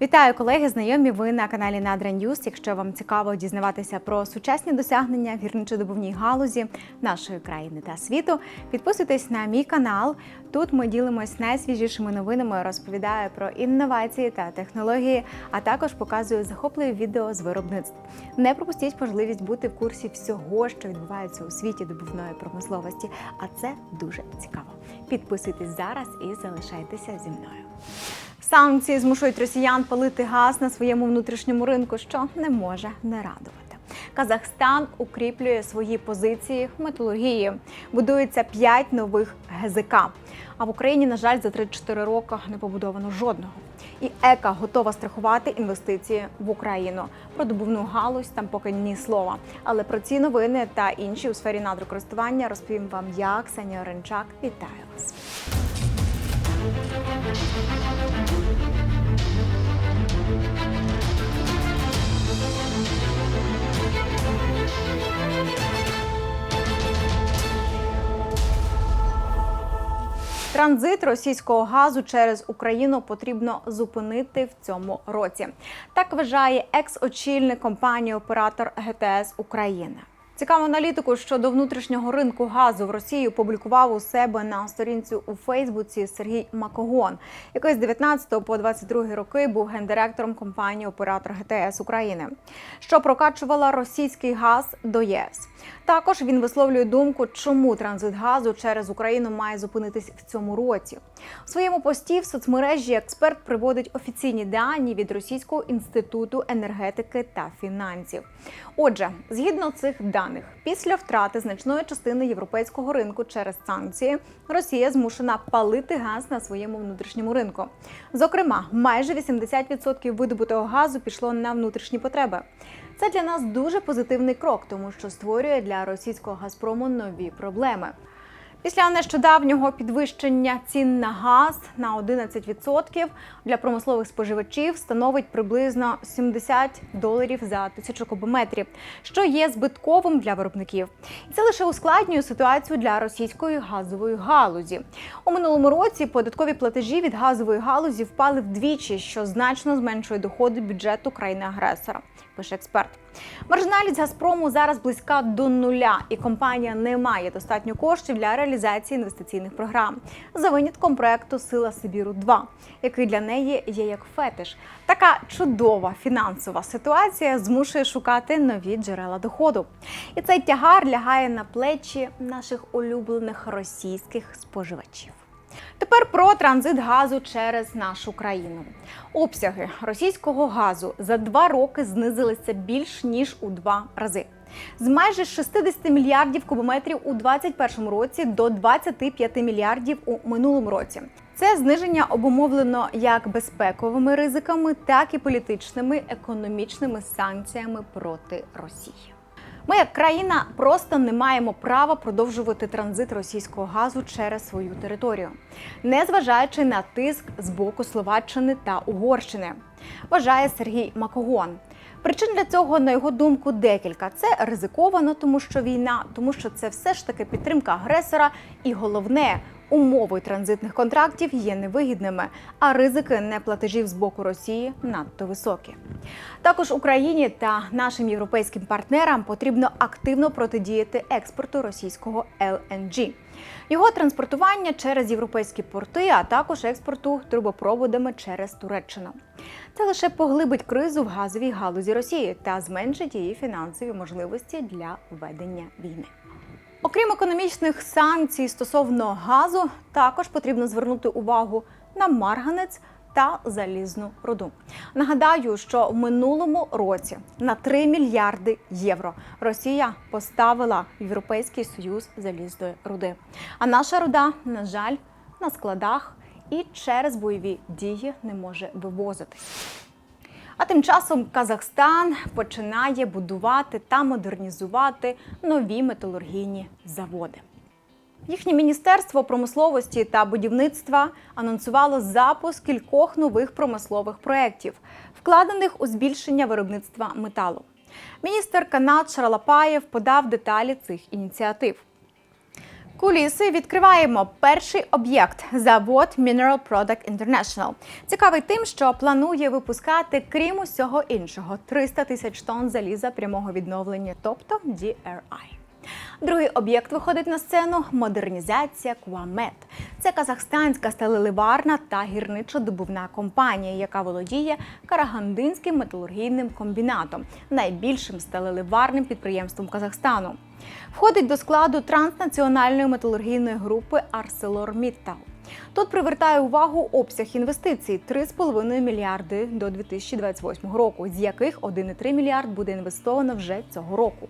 Вітаю колеги, знайомі. Ви на каналі Надра Ньюс. Якщо вам цікаво дізнаватися про сучасні досягнення в гірничодобувній галузі нашої країни та світу, підписуйтесь на мій канал. Тут ми ділимось найсвіжішими новинами, розповідаю про інновації та технології, а також показую захопливі відео з виробництв. Не пропустіть можливість бути в курсі всього, що відбувається у світі добувної промисловості. А це дуже цікаво. Підписуйтесь зараз і залишайтеся зі мною. Санкції змушують росіян палити газ на своєму внутрішньому ринку, що не може не радувати. Казахстан укріплює свої позиції в металургії. Будується 5 нових ГЗК. А в Україні, на жаль, за 3-4 роки не побудовано жодного. І ЕКА готова страхувати інвестиції в Україну. Про добувну галузь там поки ні слова. Але про ці новини та інші у сфері надрокористування розповім вам я, Ксенія Оренчак. Вітаю вас. Транзит російського газу через Україну потрібно зупинити в цьому році. Так вважає екс-очільник компанії оператор ГТС України. Цікаву аналітику щодо внутрішнього ринку газу в Росії публікував у себе на сторінці у Фейсбуці Сергій Макогон, який з 19 по 22 роки був гендиректором компанії Оператор ГТС України, що прокачувала російський газ до ЄС. Також він висловлює думку, чому транзит газу через Україну має зупинитись в цьому році. У своєму пості в соцмережі експерт приводить офіційні дані від Російського інституту енергетики та фінансів. Отже, згідно цих даних, після втрати значної частини європейського ринку через санкції, Росія змушена палити газ на своєму внутрішньому ринку. Зокрема, майже 80% видобутого газу пішло на внутрішні потреби. Це для нас дуже позитивний крок, тому що створює для російського газпрому нові проблеми. Після нещодавнього підвищення цін на газ на 11% для промислових споживачів становить приблизно 70 доларів за тисячу кубометрів, що є збитковим для виробників. І це лише ускладнює ситуацію для російської газової галузі. У минулому році податкові платежі від газової галузі впали вдвічі, що значно зменшує доходи бюджету країни-агресора. Пише експерт. Маржинальність Газпрому зараз близька до нуля, і компанія не має достатньо коштів для реалізації інвестиційних програм за винятком проекту Сила Сибіру 2 який для неї є як фетиш. Така чудова фінансова ситуація змушує шукати нові джерела доходу. І цей тягар лягає на плечі наших улюблених російських споживачів. Тепер про транзит газу через нашу країну. Обсяги російського газу за два роки знизилися більш ніж у два рази. З майже 60 мільярдів кубометрів у 2021 році до 25 мільярдів у минулому році. Це зниження обумовлено як безпековими ризиками, так і політичними економічними санкціями проти Росії. Ми, як країна, просто не маємо права продовжувати транзит російського газу через свою територію, незважаючи на тиск з боку Словаччини та Угорщини, вважає Сергій Макогон. Причин для цього, на його думку, декілька. Це ризиковано, тому що війна, тому що це все ж таки підтримка агресора, і головне. Умови транзитних контрактів є невигідними, а ризики неплатежів з боку Росії надто високі. Також Україні та нашим європейським партнерам потрібно активно протидіяти експорту російського LNG. Його транспортування через європейські порти, а також експорту трубопроводами через Туреччину. Це лише поглибить кризу в газовій галузі Росії та зменшить її фінансові можливості для ведення війни. Окрім економічних санкцій стосовно газу, також потрібно звернути увагу на марганець та залізну руду. Нагадаю, що в минулому році на 3 мільярди євро Росія поставила Європейський Союз залізної руди. А наша руда, на жаль, на складах і через бойові дії не може вивозитись. А тим часом Казахстан починає будувати та модернізувати нові металургійні заводи. Їхнє міністерство промисловості та будівництва анонсувало запуск кількох нових промислових проєктів, вкладених у збільшення виробництва металу. Міністр Канат Шаралапаєв подав деталі цих ініціатив. Куліси відкриваємо перший об'єкт завод Mineral Product International. Цікавий тим, що планує випускати, крім усього іншого, 300 тисяч тонн заліза прямого відновлення, тобто DRI. Другий об'єкт виходить на сцену модернізація Куамет. Це казахстанська сталеливарна та гірничо-добувна компанія, яка володіє Карагандинським металургійним комбінатом, найбільшим сталеливарним підприємством Казахстану. Входить до складу транснаціональної металургійної групи ArcelorMittal. Тут привертає увагу обсяг інвестицій 3,5 мільярди до 2028 року, з яких 1,3 мільярд буде інвестовано вже цього року.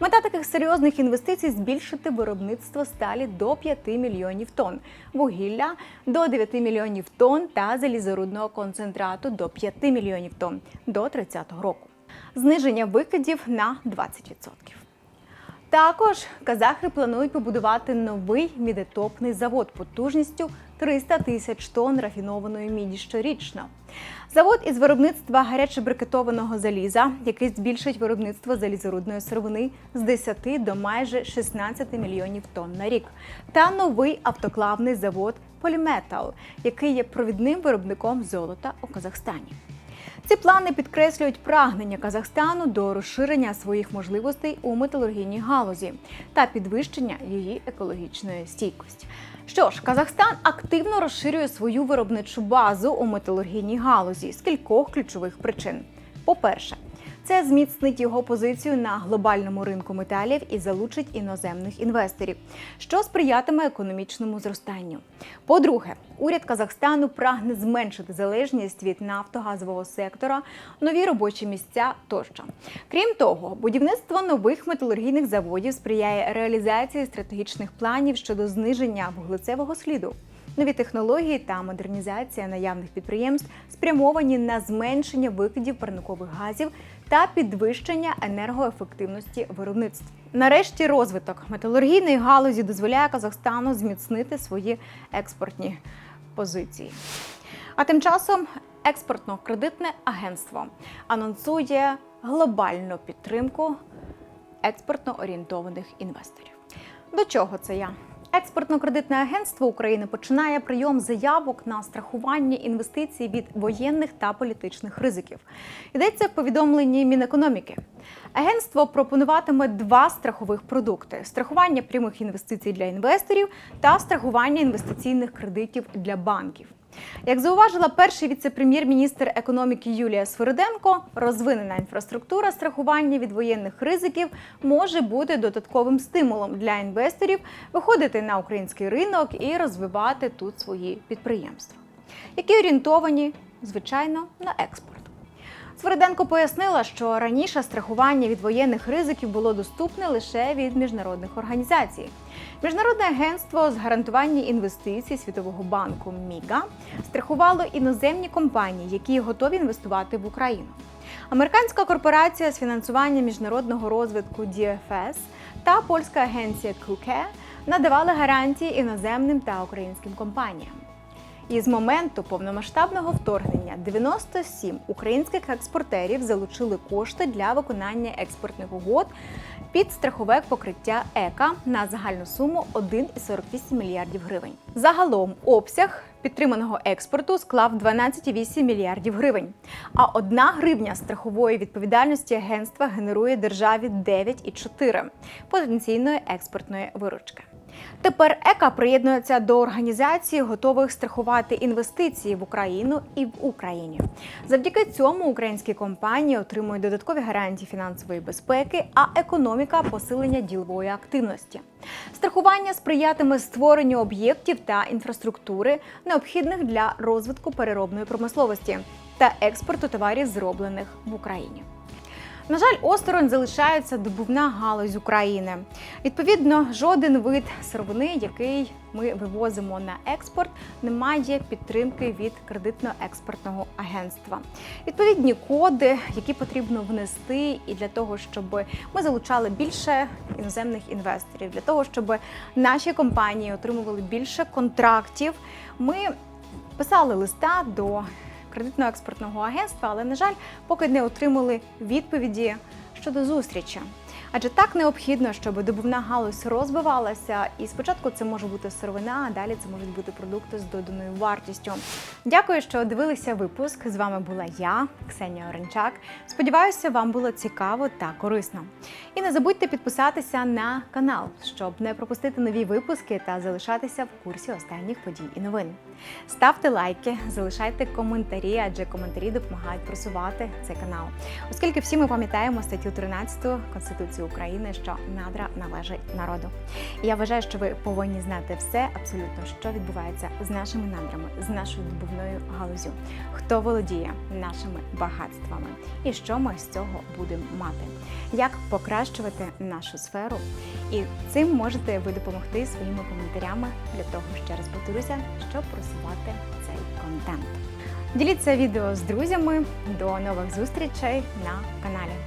Мета таких серйозних інвестицій збільшити виробництво сталі до 5 мільйонів тонн, вугілля до 9 мільйонів тонн та залізорудного концентрату до 5 мільйонів тонн до 30 року. Зниження викидів на 20%. Також казахи планують побудувати новий мідетопний завод потужністю 300 тисяч тонн рафінованої міді щорічно. Завод із виробництва гарячебрикетованого заліза, який збільшить виробництво залізорудної сировини з 10 до майже 16 мільйонів тонн на рік, та новий автоклавний завод Поліметал, який є провідним виробником золота у Казахстані. Ці плани підкреслюють прагнення Казахстану до розширення своїх можливостей у металургійній галузі та підвищення її екологічної стійкості. Що ж, Казахстан активно розширює свою виробничу базу у металургійній галузі з кількох ключових причин. По-перше, це зміцнить його позицію на глобальному ринку металів і залучить іноземних інвесторів, що сприятиме економічному зростанню. По-друге, уряд Казахстану прагне зменшити залежність від нафтогазового сектора, нові робочі місця тощо. Крім того, будівництво нових металургійних заводів сприяє реалізації стратегічних планів щодо зниження вуглецевого сліду. Нові технології та модернізація наявних підприємств спрямовані на зменшення викидів парникових газів та підвищення енергоефективності виробництв. Нарешті розвиток металургійної галузі дозволяє Казахстану зміцнити свої експортні позиції. А тим часом експортно-кредитне агентство анонсує глобальну підтримку експортно орієнтованих інвесторів. До чого це я? Експортно-кредитне агентство України починає прийом заявок на страхування інвестицій від воєнних та політичних ризиків. Йдеться в повідомленні Мінекономіки. Агентство пропонуватиме два страхових продукти: страхування прямих інвестицій для інвесторів та страхування інвестиційних кредитів для банків. Як зауважила перший віце-прем'єр-міністр економіки Юлія Свириденко, розвинена інфраструктура страхування від воєнних ризиків може бути додатковим стимулом для інвесторів виходити на український ринок і розвивати тут свої підприємства, які орієнтовані, звичайно, на експорт. Свириденко пояснила, що раніше страхування від воєнних ризиків було доступне лише від міжнародних організацій. Міжнародне агентство з гарантування інвестицій Світового банку Міга страхувало іноземні компанії, які готові інвестувати в Україну. Американська корпорація з фінансування міжнародного розвитку DFS та польська агенція QK надавали гарантії іноземним та українським компаніям. І з моменту повномасштабного вторгнення 97 українських експортерів залучили кошти для виконання експортних угод під страхове покриття ЕКА на загальну суму 1,48 мільярдів гривень. Загалом обсяг підтриманого експорту склав 12,8 мільярдів гривень. А одна гривня страхової відповідальності агентства генерує державі 9,4 потенційної експортної виручки. Тепер ЕКА приєднується до організації, готових страхувати інвестиції в Україну і в Україні. Завдяки цьому українські компанії отримують додаткові гарантії фінансової безпеки, а економіка посилення ділової активності. Страхування сприятиме створенню об'єктів та інфраструктури, необхідних для розвитку переробної промисловості та експорту товарів, зроблених в Україні. На жаль, осторонь залишається добувна галузь України. Відповідно, жоден вид сировини, який ми вивозимо на експорт, не має підтримки від кредитно-експортного агентства. Відповідні коди, які потрібно внести, і для того, щоб ми залучали більше іноземних інвесторів, для того, щоб наші компанії отримували більше контрактів. Ми писали листа до кредитно-експортного агентства, але, на жаль, поки не отримали відповіді щодо зустрічі. Адже так необхідно, щоб добувна галузь розвивалася, і спочатку це може бути сировина, а далі це можуть бути продукти з доданою вартістю. Дякую, що дивилися випуск. З вами була я, Ксенія Оренчак. Сподіваюся, вам було цікаво та корисно. І не забудьте підписатися на канал, щоб не пропустити нові випуски та залишатися в курсі останніх подій і новин. Ставте лайки, залишайте коментарі, адже коментарі допомагають просувати цей канал. Оскільки всі ми пам'ятаємо статтю 13 Конституції України, що надра належать народу. І я вважаю, що ви повинні знати все абсолютно, що відбувається з нашими надрами, з нашою добувною галузю, хто володіє нашими багатствами і що ми з цього будемо мати, як покращувати нашу сферу. І цим можете ви допомогти своїми коментарями для того, ще раз повторюся, щоб просувати цей контент. Діліться відео з друзями. До нових зустрічей на каналі.